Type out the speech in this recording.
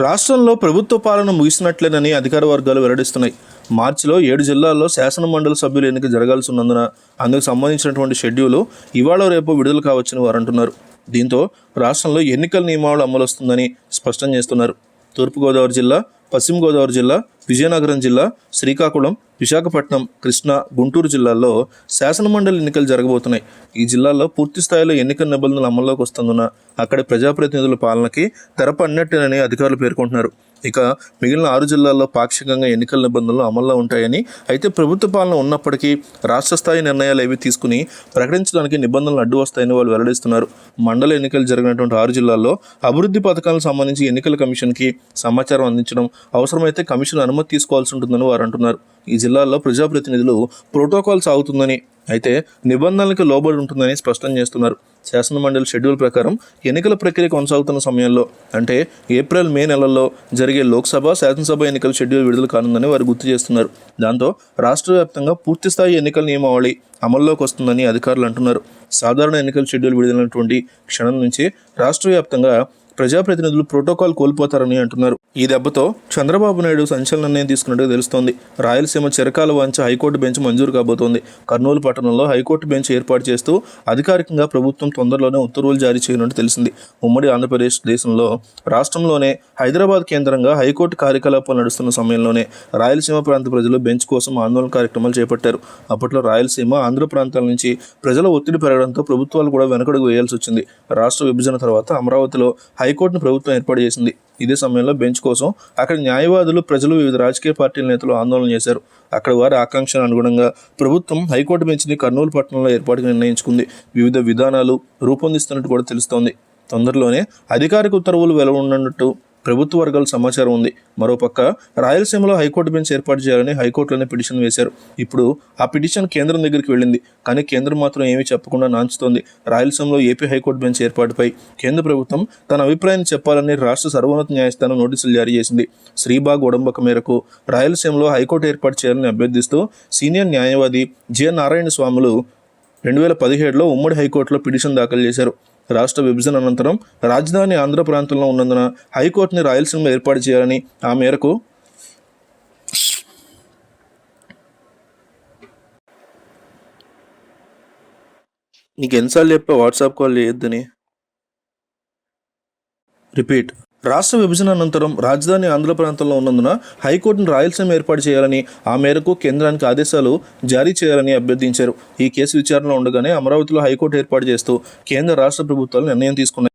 రాష్ట్రంలో ప్రభుత్వ పాలన ముగిసినట్లేనని అధికార వర్గాలు వెల్లడిస్తున్నాయి. మార్చిలో ఏడు జిల్లాల్లో శాసన మండలి సభ్యుల ఎన్నిక జరగాల్సి ఉన్నందున అందుకు సంబంధించినటువంటి షెడ్యూలు ఇవాళ రేపు విడుదల కావచ్చని వారు అంటున్నారు. దీంతో రాష్ట్రంలో ఎన్నికల నియమావళి అమలు వస్తుందని స్పష్టం చేస్తున్నారు. తూర్పుగోదావరి జిల్లా పశ్చిమ గోదావరి జిల్లా విజయనగరం జిల్లా శ్రీకాకుళం విశాఖపట్నం కృష్ణా గుంటూరు జిల్లాల్లో శాసనమండలి ఎన్నికలు జరగబోతున్నాయి. ఈ జిల్లాల్లో పూర్తి స్థాయిలో ఎన్నికల నిబంధనలు అమల్లోకి వస్తున్నందున అక్కడి ప్రజాప్రతినిధుల పాలనకి తెరపడినట్టేనని అధికారులు పేర్కొంటున్నారు. ఇక మిగిలిన ఆరు జిల్లాల్లో పాక్షికంగా ఎన్నికల నిబంధనలు అమల్లో ఉంటాయని అయితే ప్రభుత్వ పాలన ఉన్నప్పటికీ రాష్ట్ర స్థాయి నిర్ణయాలు ఏవి తీసుకుని ప్రకటించడానికి నిబంధనలు అడ్డు వస్తాయని వాళ్ళు వెల్లడిస్తున్నారు. మండల ఎన్నికలు జరిగినటువంటి ఆరు జిల్లాల్లో అభివృద్ధి పథకాలకు సంబంధించి ఎన్నికల కమిషన్కి సమాచారం అందించడం అవసరమైతే కమిషన్ అనుమతి తీసుకోవాల్సి ఉంటుందని వారు అంటున్నారు. ఈ జిల్లాల్లో ప్రజాప్రతినిధులు ప్రోటోకాల్ సాగుతుందని అయితే నిబంధనలకు లోబడి ఉంటుందని స్పష్టం చేస్తున్నారు. శాసనమండలి షెడ్యూల్ ప్రకారం ఎన్నికల ప్రక్రియ కొనసాగుతున్న సమయంలో అంటే ఏప్రిల్ మే నెలల్లో జరిగే లోక్సభ శాసనసభ ఎన్నికల షెడ్యూల్ విడుదల కానుందని వారు గుర్తు చేస్తున్నారు. దాంతో రాష్ట్ర వ్యాప్తంగా పూర్తిస్థాయి ఎన్నికల నియమావళి అమల్లోకి వస్తుందని అధికారులు అంటున్నారు. సాధారణ ఎన్నికల షెడ్యూల్ విడుదలైనటువంటి క్షణం నుంచి రాష్ట్ర వ్యాప్తంగా ప్రజాప్రతినిధులు ప్రోటోకాల్ కోల్పోతారని అంటున్నారు. ఈ దెబ్బతో చంద్రబాబు నాయుడు సంచలన నిర్ణయం తీసుకున్నట్టుగా తెలుస్తోంది. రాయలసీమ చిరకాల వంచ హైకోర్టు బెంచ్ మంజూరు కాబోతోంది. కర్నూలు పట్టణంలో హైకోర్టు బెంచ్ ఏర్పాటు చేస్తూ అధికారికంగా ప్రభుత్వం తొందరలోనే ఉత్తర్వులు జారీ చేయనున్నట్టు తెలిసింది. ఉమ్మడి ఆంధ్రప్రదేశ్ దేశంలో రాష్ట్రంలోనే హైదరాబాద్ కేంద్రంగా హైకోర్టు కార్యకలాపాలు నడుస్తున్న సమయంలోనే రాయలసీమ ప్రాంత ప్రజలు బెంచ్ కోసం ఆందోళన కార్యక్రమాలు చేపట్టారు. అప్పట్లో రాయలసీమ ఆంధ్ర ప్రాంతాల నుంచి ప్రజల ఒత్తిడి పెరగడంతో ప్రభుత్వాలు కూడా వెనకడుగు వేయాల్సి వచ్చింది. రాష్ట్ర విభజన తర్వాత అమరావతిలో హైకోర్టును ప్రభుత్వం ఏర్పాటు చేసింది. ఇదే సమయంలో బెంచ్ కోసం అక్కడ న్యాయవాదులు ప్రజలు వివిధ రాజకీయ పార్టీల నేతలు ఆందోళన చేశారు. అక్కడ వారి ఆకాంక్షను అనుగుణంగా ప్రభుత్వం హైకోర్టు బెంచ్ని కర్నూలు పట్టణంలో ఏర్పాటుకు నిర్ణయించుకుంది. వివిధ విధానాలు రూపొందిస్తున్నట్టు కూడా తెలుస్తోంది. తొందరలోనే అధికారిక ఉత్తర్వులు వెలువడినట్టు ప్రభుత్వ వర్గాల సమాచారం ఉంది. మరోపక్క రాయలసీమలో హైకోర్టు బెంచ్ ఏర్పాటు చేయాలని హైకోర్టులోనే పిటిషన్ వేశారు. ఇప్పుడు ఆ పిటిషన్ కేంద్రం దగ్గరికి వెళ్ళింది. కానీ కేంద్రం మాత్రం ఏమీ చెప్పకుండా నాంచుతోంది. రాయలసీమలో ఏపీ హైకోర్టు బెంచ్ ఏర్పాటుపై కేంద్ర ప్రభుత్వం తన అభిప్రాయాన్ని చెప్పాలని రాష్ట్ర సర్వోన్నత న్యాయస్థానం నోటీసులు జారీ చేసింది. శ్రీబాగ్ ఉడంబక మేరకు రాయలసీమలో హైకోర్టు ఏర్పాటు చేయాలని అభ్యర్థిస్తూ సీనియర్ న్యాయవాది జె నారాయణ స్వాములు రెండు వేల పదిహేడులో ఉమ్మడి హైకోర్టులో పిటిషన్ దాఖలు చేశారు. రాష్ట్ర విభజన అనంతరం రాజధాని ఆంధ్ర ప్రాంతంలో ఉన్నందున హైకోర్టుని రాయలసీమ ఏర్పాటు చేయాలని ఆ మేరకు నీకు ఎన్నిసార్లు చెప్పా వాట్సాప్ కాల్ చేయొద్దని? రిపీట్. రాష్ట్ర విభజన అనంతరం రాజధాని ఆంధ్ర ప్రాంతంలో ఉన్నందున హైకోర్టును రాయలసీమ ఏర్పాటు చేయాలని ఆ మేరకు కేంద్రానికి ఆదేశాలు జారీ చేయాలని అభ్యర్థించారు. ఈ కేసు విచారణలో ఉండగానే అమరావతిలో హైకోర్టు ఏర్పాటు చేస్తూ కేంద్ర రాష్ట్ర ప్రభుత్వాలు నిర్ణయం తీసుకున్నాయి.